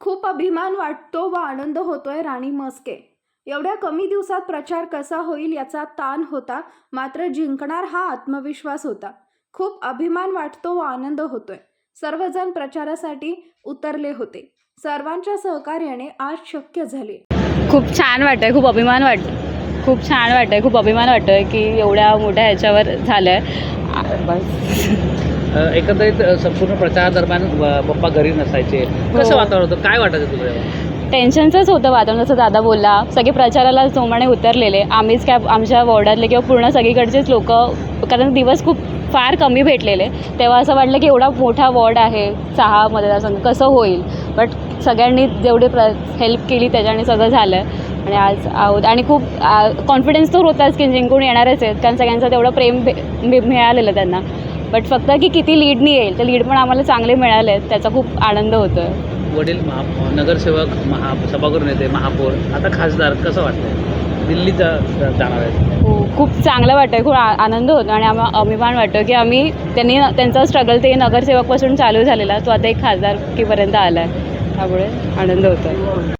खूप अभिमान वाटतो व आनंद होतोय राणी मस्के एवढ्या कमी दिवसात प्रचार कसा होईल याचा ताण होता मात्र जिंकणार हा आत्मविश्वास होता. खूप अभिमान वाटतो व आनंद होतोय. सर्वजण प्रचारासाठी उतरले होते. सर्वांच्या सहकार्याने आज शक्य झाले. खूप छान वाटतंय खूप अभिमान वाट खूप छान वाटतंय खूप अभिमान वाटतोय की एवढ्या मोठ्या ह्याच्यावर झालं आहे बस. एकंदरीत संपूर्ण प्रचारादरम्यान पप्पा घरी नसायचे. कसं हो. वातावरण होतं? काय वाटायचं तुला तेव्हा? टेन्शनचंच होतं वातावरण. जसं दादा बोलला सगळे प्रचाराला जोमाने उतरलेले. आम्हीच काय आमच्या वॉर्डातले किंवा पूर्ण सगळीकडचेच लोक कारण दिवस खूप फार कमी भेटलेले. तेव्हा असं वाटलं की एवढा मोठा वॉर्ड आहे सहा मतदारसंघ कसं होईल? बट सगळ्यांनी जेवढी प्र हेल्प केली त्याच्याने सगळं झालं. आणि आज आहोत. आणि खूप कॉन्फिडन्स तर होताच की जिंकून येणारच आहेत. कारण सगळ्यांचं तेवढं प्रेम मिळालेलं त्यांना. बट फक्त की किती लीडनी येईल तर लीड पण आम्हाला चांगले मिळाले आहेत त्याचा खूप आनंद होतो आहे वडील महा नगरसेवक महा सभागृह नेते महापौर आता खासदार कसं वाटतंय? दिल्लीत जा- जाणार आहेत हो खूप चांगलं वाटतं खूप आ- आनंद होतो आणि आम्हा अभिमान वाटतो की आम्ही त्यांनी त्यांचा स्ट्रगल ते नगरसेवकपासून चालू झालेला तो आता एक खासदारकीपर्यंत आला आहे त्यामुळे आनंद होतो